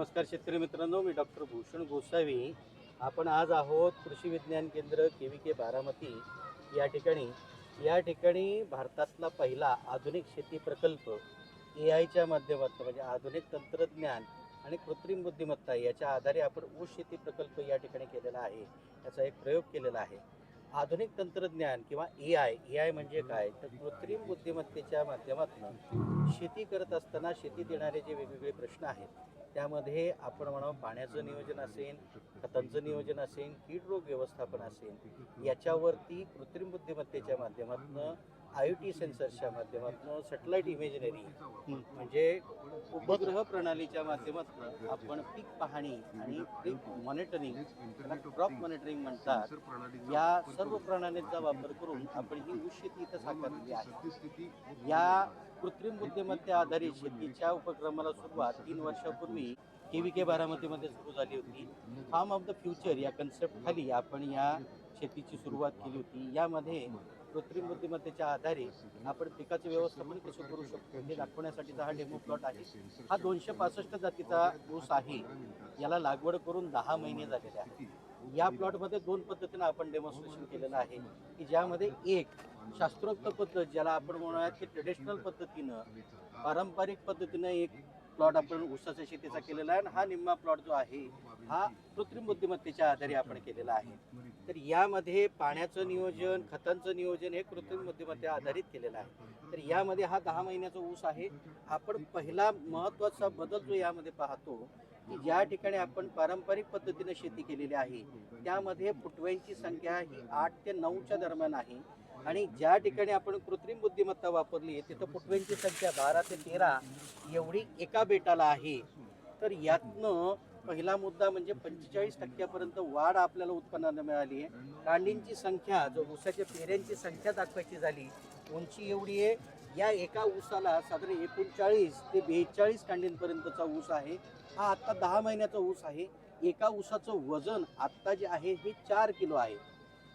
नमस्कार शेतकरी मित्रांनो मी डॉक्टर भूषण गोसावी. आपण आज आहोत कृषी विज्ञान केंद्र के व्ही के बारामती. या ठिकाणी या ठिकाणी भारतातला पहिला आधुनिक शेती प्रकल्प ए आयच्या माध्यमातून म्हणजे आधुनिक तंत्रज्ञान आणि कृत्रिम बुद्धिमत्ता याच्या आधारे आपण ऊस शेती प्रकल्प या ठिकाणी केलेला आहे. याचा एक प्रयोग केलेला आहे. आधुनिक तंत्रज्ञान किंवा ए आय ए आय म्हणजे काय? तर कृत्रिम बुद्धिमत्तेच्या माध्यमातून शेती करत असताना शेती देणारे जे वेगवेगळे प्रश्न आहेत त्यामध्ये आपण म्हणावं पाण्याचं नियोजन असेल खतांचं नियोजन असेल कीड रोग व्यवस्थापन असेल याच्यावरती कृत्रिम बुद्धिमत्तेच्या माध्यमातून आय टी सेन्सर्सच्या माध्यमातून सॅटेलाइट इमेजनरी म्हणजे उपग्रह प्रणालीच्या माध्यमातून आपण पीक पाहणी आणि पीक मॉनिटरिंग क्रॉप मॉनिटरिंग म्हणतात. या सर्व प्रणालींचा वापर करून आपण ही ऊस शेती इथं साकारली आहे. या कृत्रिम बुद्धिमत्ता आधारित शेतीच्या उपक्रमाला सुरुवात तीन वर्षापूर्वी के व्ही के बारामतीमध्ये सुरू झाली होती. फार्म ऑफ द फ्युचर या कन्सेप्ट खाली आपण या शेतीची सुरुवात केली होती. यामध्ये कृत्रिम बुद्धिमत्तेच्या आधारे आपण पिकाचे व्यवस्थापन कसे करू शकतो. हे दाखवण्यासाठीचा हा डेमो प्लॉट आहे. हा दोनशे पासष्ट जातीचा ऊस आहे. याला लागवड करून दहा महिने झालेले आहे. या प्लॉटमध्ये दोन पद्धतीनं आपण डेमॉन्स्ट्रेशन केलेलं आहे. की ज्यामध्ये एक शास्त्रोक्त पद्धत ज्याला आपण म्हणूयात की ट्रेडिशनल पद्धतीनं पारंपरिक पद्धतीनं एक प्लॉट आपण ऊसाच्या शेतीचा केलेला आहे आणि हा निम्मा प्लॉट जो आहे हा कृत्रिम बुद्धिमत्तेच्या आधारे आपण केलेला आहे. तर यामध्ये पाण्याचं नियोजन खतांचं नियोजन हे कृत्रिम बुद्धिमत्ते आधारित केलेलं आहे. तर यामध्ये हा दहा महिन्याचा ऊस आहे. आपण पहिला महत्त्वाचा बदल जो यामध्ये पाहतो की ज्या ठिकाणी आपण पारंपरिक पद्धतीने शेती केलेली आहे त्यामध्ये फुटव्यांची संख्या ही आठ ते नऊच्या दरम्यान आहे. आणि ज्या ठिकाणी आपण कृत्रिम बुद्धिमत्ता वापरली आहे तिथं पुटव्यांची संख्या बारा ते तेरा एवढी एका बेटाला आहे. तर यातनं पहिला मुद्दा म्हणजे पंचेचाळीस टक्क्यापर्यंत वाढ आपल्याला उत्पन्नानं मिळाली आहे. कांडींची संख्या जो ऊसाच्या पेऱ्यांची संख्या दाखवायची झाली उंची एवढी आहे. या एका ऊसाला साधारण एकोणचाळीस ते बेचाळीस कांडींपर्यंतचा ऊस आहे. हा आत्ता दहा महिन्याचा ऊस आहे. एका ऊसाचं वजन आत्ता जे आहे हे चार किलो आहे.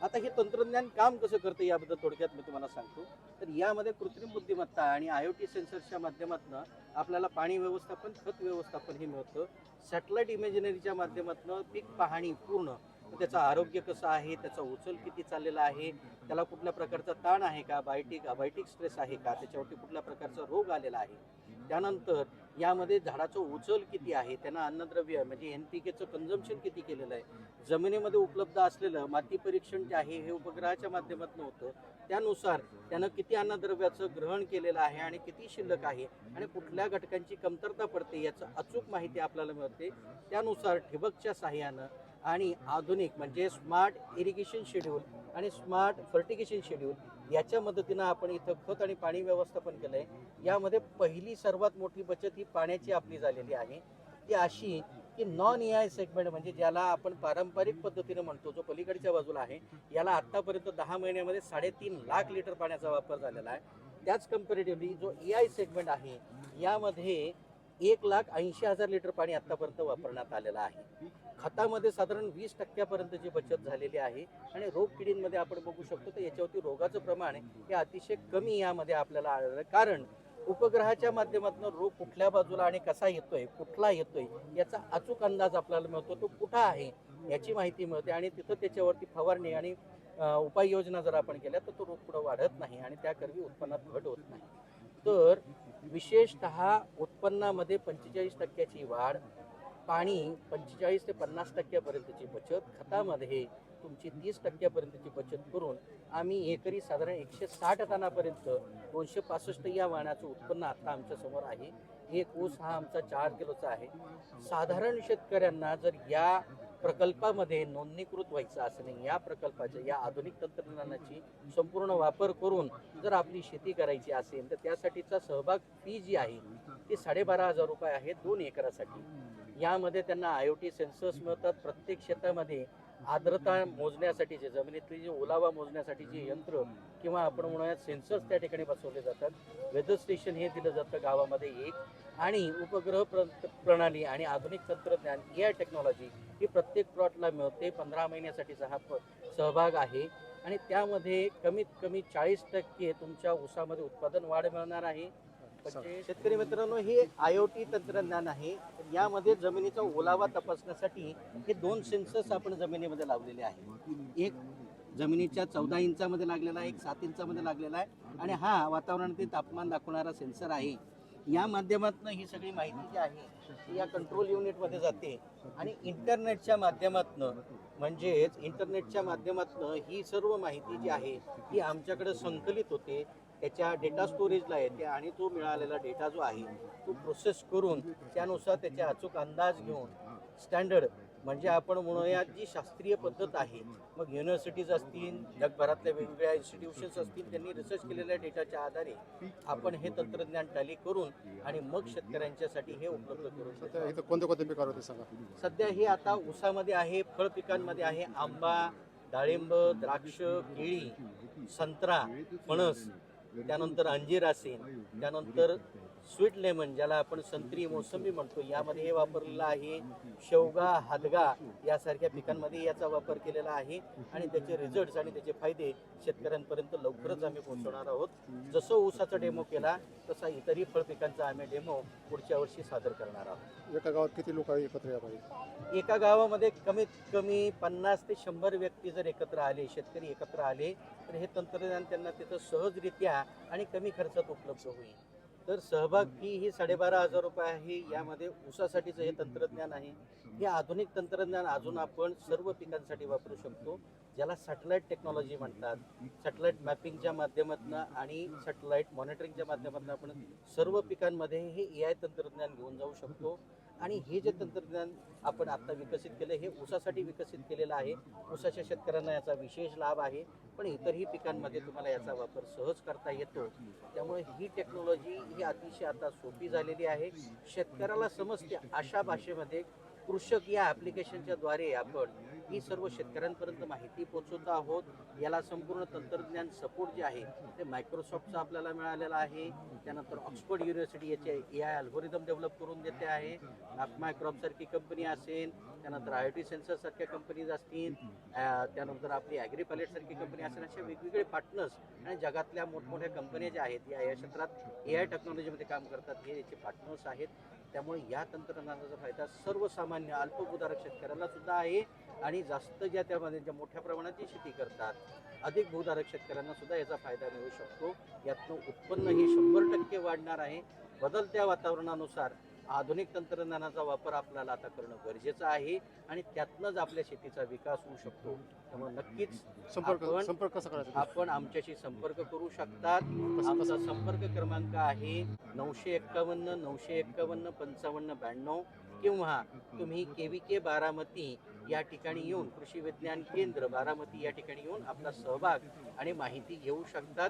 आता हे तंत्रज्ञान काम कसं करतं याबद्दल थोडक्यात मी तुम्हाला सांगतो. तर यामध्ये कृत्रिम बुद्धिमत्ता आणि आय ओ टी सेन्सर्सच्या माध्यमातून आपल्याला पाणी व्यवस्थापन खत व्यवस्थापन हे मिळतं. सॅटेलाईट इमेजनरीच्या माध्यमातून पीक पाहणी पूर्ण त्याचं आरोग्य कसं आहे? त्याचा उचल किती चाललेला आहे? त्याला कुठल्या प्रकारचा ताण आहे का? बायोटिक अबायोटिक स्ट्रेस आहे का? त्याच्यावरती कुठल्या प्रकारचा रोग आलेला आहे? त्यानंतर यामध्ये झाडाचं उचल किती आहे? त्यांना अन्नद्रव्य म्हणजे एन पी केचं कन्झम्पशन किती केलेलं आहे? जमिनीमध्ये उपलब्ध असलेलं माती परीक्षण जे आहे हे उपग्रहाच्या माध्यमातून होतं. त्यानुसार त्यानं किती अन्नद्रव्याचं ग्रहण केलेलं आहे आणि किती शिल्लक आहे? आणि कुठल्या घटकांची कमतरता पडते याचं अचूक माहिती आपल्याला मिळते. त्यानुसार ठिबकच्या साह्यानं आणि आधुनिक म्हणजे स्मार्ट इरिगेशन शेड्यूल आणि स्मार्ट फर्टिगेशन शेड्यूल याच्या मदतीनं आपण इथं खत आणि पाणी व्यवस्थापन केलं आहे यामध्ये पहिली सर्वात मोठी बचत ही पाण्याची आपली झालेली आहे. ती अशी की नॉन ए आय सेगमेंट म्हणजे ज्याला आपण पारंपरिक पद्धतीने म्हणतो जो पलीकडच्या बाजूला आहे याला आत्तापर्यंत दहा महिन्यामध्ये साडेतीन लाख लिटर पाण्याचा वापर झालेला आहे. त्याच कम्पॅरेटिव्हली जो ए आय सेगमेंट आहे यामध्ये एक लाख ऐंशी हजार लिटर पाणी आत्तापर्यंत वापरण्यात आलेलं आहे. खतामध्ये साधारण वीस टक्क्यापर्यंतची बचत झालेली आहे. आणि रोग किडींमध्ये आपण बघू शकतो तर याच्यावरती रोगाचं प्रमाण हे अतिशय कमी यामध्ये आपल्याला आढळलं. कारण उपग्रहाच्या माध्यमातून रोग कुठल्या बाजूला आणि कसा येतोय कुठला येतोय याचा अचूक अंदाज आपल्याला मिळतो तो कुठं आहे याची माहिती मिळते. आणि तिथं त्याच्यावरती फवारणी आणि उपाययोजना जर आपण केल्या तर तो रोग पुढे वाढत नाही आणि त्याकरवी उत्पन्नात घट होत नाही. तर विशेषतः उत्पन्नामध्ये पंचेचाळीस टक्क्याची वाढ पाणी पंचेचाळीस ते पन्नास टक्क्यापर्यंतची बचत खतामध्ये तुमची तीस टक्क्यापर्यंतची बचत करून आम्ही एकरी साधारण एकशे साठ टनापर्यंत दोनशे पासष्ट या वाणाचं उत्पन्न आता आमच्यासमोर आहे. एक ऊस हा आमचा चार किलोचा आहे. साधारण शेतकऱ्यांना जर या प्रकल्पामध्ये नोंदणीकृत व्हायचं असेल या प्रकल्पाच्या या आधुनिक तंत्रज्ञानाची संपूर्ण वापर करून जर आपली शेती करायची असेल तर त्यासाठीचा सहभाग फी जी आहे ती साडेबारा हजार रुपये आहे दोन एकरासाठी. यामध्ये त्यांना आय ओ टी सेन्सर्स मिळतात. प्रत्येक शेतामध्ये आर्द्रता मोजण्यासाठीचे जमिनीतली जे ओलावा मोजण्यासाठीचे यंत्र किंवा आपण म्हणूया सेन्सर्स त्या ठिकाणी बसवले जातात. वेदर स्टेशन हे दिलं जातं गावामध्ये एक. आणि उपग्रह प्र प्रणाली आणि आधुनिक तंत्रज्ञान ए आय टेक्नॉलॉजी ही प्रत्येक प्लॉटला मिळते. पंधरा महिन्यासाठीचा हा प- सहभाग आहे. आणि त्यामध्ये कमीत कमी चाळीस टक्के तुमच्या ऊसामध्ये उत्पादन वाढ मिळणार आहे. म्हणजे शेतकरी मित्रांनो हे आय ओ टी तंत्रज्ञान आहे. यामध्ये जमिनीचा ओलावा तपासण्यासाठी हे दोन सेन्सर्स आपण जमिनीमध्ये लावलेले आहे एक जमिनीच्या चौदा इंचामध्ये लागलेला आहे एक सात इंचामध्ये लागलेला आहे आणि हा वातावरणातील तापमान दाखवणारा सेन्सर आहे. या माध्यमातून ही सगळी माहिती जी आहे ती या कंट्रोल युनिटमध्ये जाते. आणि इंटरनेटच्या माध्यमातून म्हणजेच इंटरनेटच्या माध्यमातून ही सर्व माहिती जी आहे ती आमच्याकडे संकलित होते. त्याच्या डेटा स्टोरेजला येते आणि तो मिळालेला डेटा जो आहे तो प्रोसेस करून त्यानुसार त्याचे अचूक अंदाज घेऊन स्टँडर्ड म्हणजे आपण म्हणूया जी शास्त्रीय पद्धत आहे मग युनिव्हर्सिटीज असतील जगभरातल्या वेगवेगळ्या इन्स्टिट्यूशन्स असतील त्यांनी रिसर्च केलेल्या डेटाच्या आधारे आपण हे तंत्रज्ञान टॅली करून आणि मग शेतकऱ्यांच्यासाठी हे उपलब्ध करू शकतो सध्या इथं कोणते कोणते पिकावर होते सांगा. सध्या हे आता ऊसामध्ये आहे फळ पिकांमध्ये आहे आंबा डाळिंब द्राक्ष केळी संत्रा फणस त्यानंतर अंजीर असेल त्यानंतर स्वीट लेमन ज्याला आपण संत्री मोसंबी म्हणतो यामध्ये हे वापरलेलं आहे शेवगा हादगा यासारख्या पिकांमध्ये याचा वापर केलेला आहे. आणि त्याचे रिझल्ट्स आणि त्याचे फायदे शेतकऱ्यांपर्यंत लवकरच आम्ही पोहोचवणार आहोत. जसं ऊसाचा डेमो केला तसा इतरही फळ पिकांचा आम्ही डेमो पुढच्या वर्षी सादर करणार आहोत. एका गावात किती लोक एकत्र या पाहिजे एका गावामध्ये कमीत कमी पन्नास ते शंभर व्यक्ती जर एकत्र आले शेतकरी एकत्र आले तर हे तंत्रज्ञान त्यांना तिथं सहजरित्या आणि कमी खर्चात उपलब्ध होईल. तर सहभाग फी ही साडेबारा हजार रुपये आहे. यामध्ये ऊसासाठीचं हे तंत्रज्ञान आहे. हे आधुनिक तंत्रज्ञान अजून आपण सर्व पिकांसाठी वापरू शकतो ज्याला सॅटेलाईट टेक्नॉलॉजी म्हणतात. सॅटेलाईट मॅपिंगच्या माध्यमातून आणि सॅटेलाईट मॉनिटरिंगच्या माध्यमातून आपण सर्व पिकांमध्ये हे ए आय तंत्रज्ञान घेऊन जाऊ शकतो. आणि हे जे तंत्रज्ञान आपण आत्ता विकसित केलं हे ऊसासाठी विकसित केलेलं आहे. ऊसाच्या शेतकऱ्यांना याचा विशेष लाभ आहे. पण इतरही पिकांमध्ये तुम्हाला याचा वापर सहज करता येतो. त्यामुळे ही टेक्नॉलॉजी ही अतिशय आता सोपी झालेली आहे. शेतकऱ्याला समजते अशा भाषेमध्ये कृषक या ॲप्लिकेशनच्या द्वारे आपण ही सर्व शेतकऱ्यांपर्यंत माहिती पोहोचवत आहोत. याला संपूर्ण तंत्रज्ञान सपोर्ट जे आहे ते मायक्रोसॉफ्टचा आपल्याला मिळालेला आहे. त्यानंतर ऑक्सफर्ड युनिव्हर्सिटी याचे ए आय अल्गोरिदम डेव्हलप करून देते आहे. मायक्रॉपसारखी कंपनी असेल त्यानंतर आय टी सेन्सरसारख्या कंपनीज असतील त्यानंतर आपली ॲग्रीपॅलेट सारखी कंपनी असेल अशा वेगवेगळे पार्टनर्स आणि जगातल्या मोठमोठ्या कंपन्या ज्या आहेत या या क्षेत्रात ए आय टेक्नॉलॉजीमध्ये काम करतात हे याचे पार्टनर्स आहेत. त्यामुळे या तंत्रज्ञानाचा फायदा सर्वसामान्य अल्पभूधारक शेतकऱ्याला सुद्धा आहे आणि जास्त ज्या त्यामध्ये ज्या मोठ्या प्रमाणात जी शेती करतात अधिक भूधारक शेतकऱ्यांना सुद्धा याचा फायदा मिळू शकतो. यातनं उत्पन्न हे शंभर टक्के वाढणार आहे. बदलत्या वातावरणानुसार आधुनिक तंत्रज्ञानाचा वापर आपल्याला आता करणं गरजेचं आहे आणि त्यातनंच आपल्या शेतीचा विकास होऊ शकतो. त्यामुळे नक्कीच संपर्क संपर्क आपण आमच्याशी संपर्क करू शकतात. आमचा संपर्क क्रमांक आहे नऊशे एक्कावन्न नऊशे एक्कावन्न पंचावन्न ब्याण्णव किंवा तुम्ही के व्ही के बारामती या ठिकाणी येऊन कृषी विज्ञान केंद्र बारामती या ठिकाणी येऊन आपला सहभाग आणि माहिती घेऊ शकतात.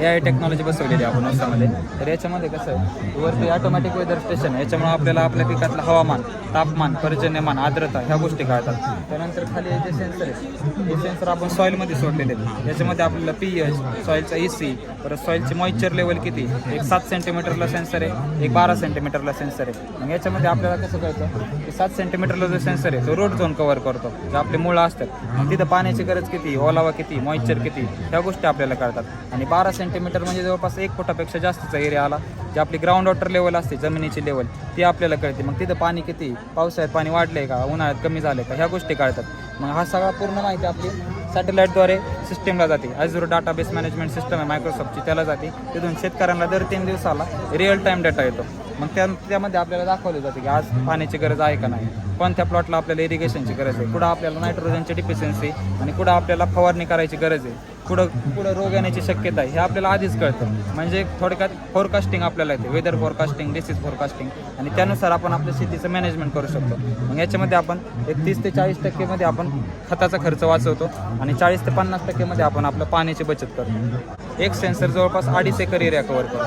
ए आय टेक्नॉलॉजी बसवलेली आहे आपण ऊसामध्ये तर याच्यामध्ये कसं आहे वरती ऑटोमॅटिक वेदर स्टेशन याच्यामुळे आपल्याला आपल्या पिकातलं हवामान तापमान पर्जन्यमान आर्द्रता ह्या गोष्टी कळतात. त्यानंतर खाली जे सेन्सर आहे हे सेन्सर आपण सॉईलमध्ये सोडलेले आहेत. याच्यामध्ये आपल्याला पी एच सॉईलचा ई सी परत सॉईलची मॉइश्चर लेवल किती? एक सात सेंटीमीटरला सेन्सर आहे एक बारा सेंटीमीटरला सेन्सर आहे. मग याच्यामध्ये आपल्याला कसं कळतं? की सात सेंटीमीटरला जो सेन्सर आहे तो रोड झोन कव्हर करतो. जे आपले मुळं असतात. मग तिथं पाण्याची गरज किती? ओलावा किती? मॉइश्चर किती? ह्या गोष्टी आपल्याला कळतात. आणि बारा सेंटीमीटर म्हणजे जवळपास एक फुटापेक्षा जास्तचा एरिया आला. जे आपली ग्राउंड वॉटर लेवल असते जमिनीची लेवल ती आपल्याला कळते. मग तिथं पाणी किती? पावसाळ्यात पाणी वाढलंय का? उन्हाळ्यात कमी झालंय का? ह्या गोष्टी कळतात. मग हा सगळा पूर्ण माहिती आपली सॅटेलाईटद्वारे सिस्टीमला जाते. अजूर डाटाबेस मॅनेजमेंट सिस्टम आहे मायक्रोसॉफ्टची त्याला जाते. तिथून शेतकऱ्यांना दर तीन दिवसाला रिअल टाईम डाटा येतो. मग त्या त्यामध्ये आपल्याला दाखवलं जातं की आज पाण्याची गरज आहे का नाही? कोणत्या प्लॉटला आपल्याला इरिगेशनची गरज आहे? कुठं आपल्याला नायट्रोजनची डिफिशियन्सी आणि कुठं आपल्याला फवारणी करायची गरज आहे? पुढं पुढं रोग येण्याची शक्यता आहे? हे आपल्याला आधीच कळतं. म्हणजे थोडक्यात फोरकास्टिंग आपल्याला येते. वेदर फोरकास्टिंग डिसीज फोरकास्टिंग आणि त्यानुसार आपण आपल्या शेतीचं मॅनेजमेंट करू शकतो. मग याच्यामध्ये आपण एक तीस ते चाळीस टक्केमध्ये आपण खताचा खर्च वाचवतो आणि चाळीस ते पन्नास टक्केमध्ये आपण आपलं पाण्याची बचत करतो. एक सेन्सर जवळपास अडीच एकर एरिया कव्हर करतो.